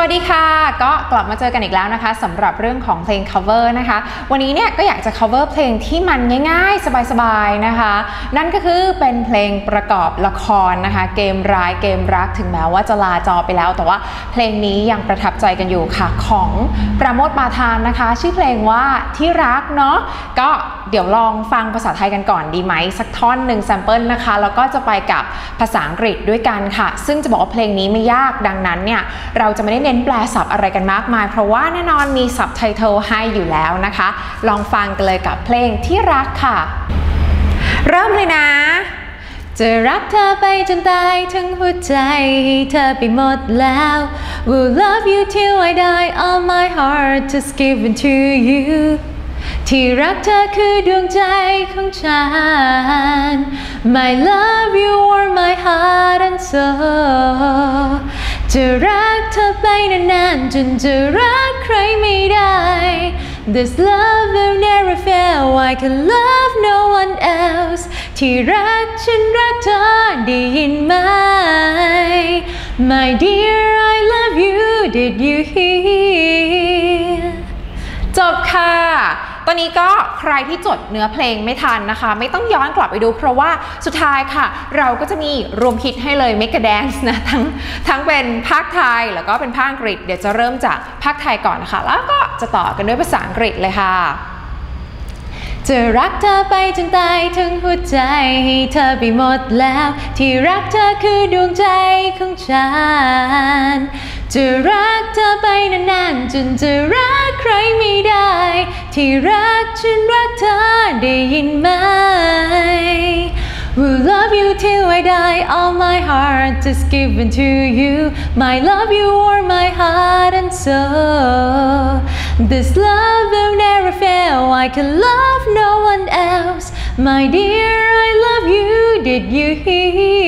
วัสดีค่ะ ก็กลับมาเจอกันอีกแล้วนะคะสำหรับเรื่องของเพลง cover นะคะ วันนี้เนี่ยก็อยากจะ cover เพลงที่มันง่ายๆ สบายๆนะคะ นั่นก็คือเป็นเพลงประกอบละครนะคะ เกมร้ายเกมรักถึงแม้ว่าจะลาจอไปแล้ว แต่ว่าเพลงนี้ยังประทับใจกันอยู่ค่ะของประโมทปาทานนะคะ ชื่อเพลงว่าที่รักเนาะก็เดี๋ยวลองฟังภาษาไทยกันก่อนดีไหมสักท่อนหนึ่งแซมเปิลนะคะแล้วก็จะไปกับภาษาอังกฤษด้วยกันค่ะ ซึ่งจะบอกว่าเพลงนี้ไม่ยากดังนั้นเนี่ยเราจะไม่ได้เน้นแปลศัพท์อะไรกันมากมาย เพราะว่าแน่นอนมีซับไตเติลให้อยู่แล้วนะคะ ลองฟังกันเลยกับเพลงที่รักค่ะ เริ่มเลยนะ จะรักเธอไปจนตายทั้งหัวใจให้เธอไปหมดแล้ว Will love you till I die all my heart just given to you ที่รักเธอคือดวงใจของฉัน My love you are my heart and soul จะรักเธอไปนานๆจนจะรักใครไม่ได้ This love will never fail I can love no one else ที่รักฉันรักเธอได้ยินไหม My dear I love you did you hear ตอนนี้ก็ใครที่จดเนื้อเพลงไม่ทันนะคะ ไม่ต้องย้อนกลับไปดูเพราะว่าสุดท้ายค่ะ เราก็จะมีรวมฮิตให้เลยเมกะแดนซ์นะทั้งทั้งเป็นภาคไทยแล้วก็เป็นภาคอังกฤษ เดี๋ยวจะเริ่มจากภาคไทยก่อนนะคะ แล้วก็จะต่อกันด้วยภาษาอังกฤษเลยค่ะจะรักเธอไปจนตายถึงหัวใจให้เธอไปหมดแล้ว ที่รักเธอคือดวงใจของฉัน จะรักเธอไปนานๆจนจะรักใคร ที่รักฉันรักเธอได้ยินไหม Will love you till I die all my heart just given to you My love you are my heart and soul This love will never fail I can love no one else My dear I love you did you hear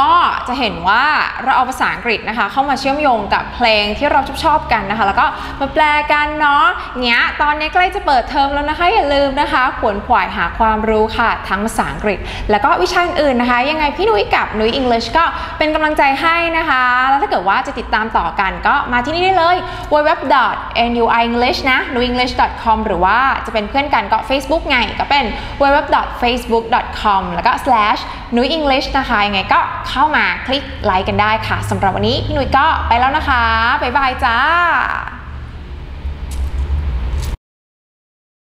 ก็จะเห็นว่าเราเอาภาษาอังกฤษนะคะ เข้ามาเชื่อมโยงกับเพลงที่เราชอบชอบกันนะคะ แล้วก็มาแปลกันเนาะเนี้ยตอนนี้ใกล้จะเปิดเทอมแล้วนะคะ อย่าลืมนะคะ ขวนขวายหาความรู้ค่ะ ทั้งภาษาอังกฤษ แล้วก็วิชาอื่นนะคะ ยังไงพี่นุ้ยกับนุ้ยอังกฤษก็เป็นกำลังใจให้นะคะ แล้วถ้าเกิดว่าจะติดตามต่อกันก็มาที่นี่ได้เลย www.nuenglish นะ nuenglish.com หรือว่าจะเป็นเพื่อนกันก็ Facebook ไงก็เป็น www.facebook.com แล้วก็ slash นุ้ยอังกฤษนะคะยังไงก็เข้ามาคลิกไลค์กันได้ค่ะสำหรับวันนี้พี่นุ้ยก็ไปแล้วนะคะ บ๊ายบายจ้า